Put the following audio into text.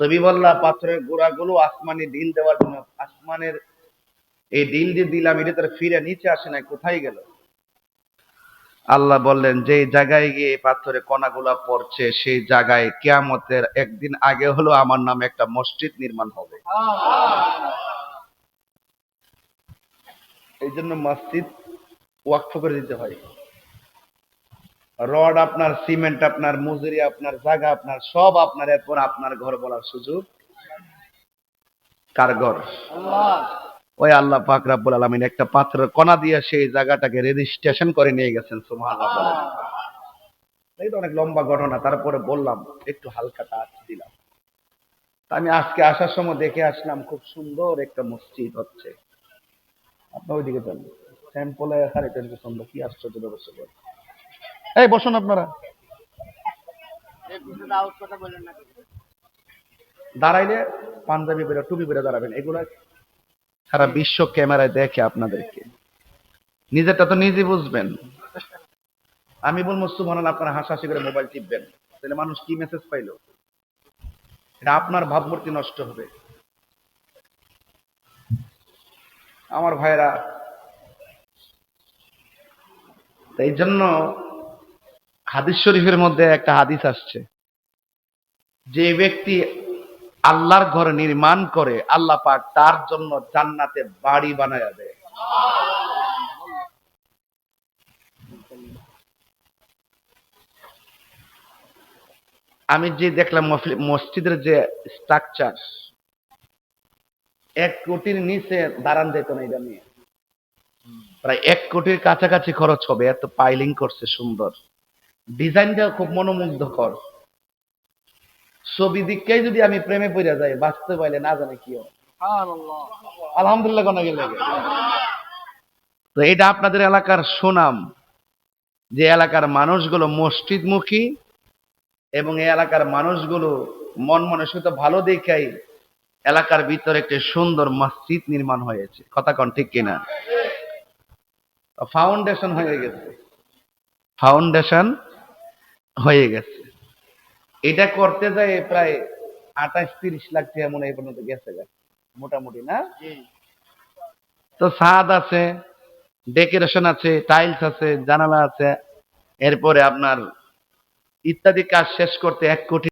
তুমি বললা পাথরের গোড়াগুলো আসমানি ডিল দেওয়ার জন্য, আসমানের এই ডিল যে দিলাম, এটা তার ফিরে নিচে আসে নাই, কোথায় গেল? আল্লাহ বললেন, যে জায়গায় গিয়ে এই পাথরের কণাগুলা পড়ছে, সেই জায়গায় কেয়ামতের একদিন আগে হলো আমার নামে একটা মসজিদ নির্মাণ হবে। এই জন্য মসজিদ ওয়াকফ করে দিতে হয়। রড আপনার সিমেন্ট আপনার মজুরি আপনার জায়গা আপনার সব আপনার এরপর আপনার ঘর বলার সুযোগ। কার ঘর? ওই আল্লাহ পাক রাব্বুল আলামিন একটা পাত্রের কণা দিয়ে সেই জায়গাটাকে রেজিস্ট্রেশন করে নিয়ে গেছেন সুবহানাল্লাহ। এই তো অনেক লম্বা ঘটনা তারপরে বললাম একটু হালকা টাচ দিলাম। আমি আজকে আসার সময় দেখে আসলাম খুব সুন্দর একটা মসজিদ হচ্ছে। আপনার ওইদিকে যান। স্যাম্পলে তেলকে কি আশ্চর্য ব্যবস্থা এই, বসুন আপনারা। দাঁড়াইলে পাঞ্জাবি বেরো টুপি বেরো দাঁড়াবেন, এগুলা সারা বিশ্ব ক্যামেরায় দেখে আপনাদেরকে। নিজেরটা তো নিজে বুঝবেন। আমি বলব, সুবহানাল্লাহ, আপনারা হাসাহাসি করে মোবাইল টিপবেন। তাহলে মানুষ কি মেসেজ পাইলো? এটা আপনার ভাবমূর্তি নষ্ট হবে। আমার ভাইরা এই জন্য হাদিস শরীফের মধ্যে একটা হাদিস আসছে। যে ব্যক্তি আল্লাহর ঘর নির্মাণ করে, আল্লাহ পাক তার জন্য জান্নাতে বাড়ি বানায় দেয়। আমি যে দেখলাম মসজিদের যে স্ট্রাকচার এক কোটির নিচে দাঁড়ান যেত না এটা নিয়ে। প্রায় এক কোটির কাছাকাছি খরচ হবে, এত পাইলিং করছে সুন্দর। ডিজাইনটা খুব মনোমুগ্ধকর। ছবি দিকটাই যদি আমি প্রেমে পড়ে যাই বাঁচতে পাইলে না জানে কি। আলহামদুলিল্লাহ কোন গেলে তো এটা আপনাদের এলাকার সুনাম যে এলাকার মানুষগুলো মসজিদমুখী এবং এই এলাকার মানুষগুলো মন মনে শুধু ভালো দেখাই এলাকার ভিতরে একটি সুন্দর মসজিদ নির্মাণ হয়েছে। কথা কন ঠিক কিনা? ফাউন্ডেশন হয়ে গেছে। ফাউন্ডেশন হয়ে গেছে এটা করতে যায় প্রায় আঠাশ তিরিশ লাখ টাকা মনে হয় এই পর্যন্ত গেছে। মোটামুটি না তো ছাদ আছে ডেকোরেশন আছে টাইলস আছে জানালা আছে এরপরে আপনার ইত্যাদি কাজ শেষ করতে এক কোটি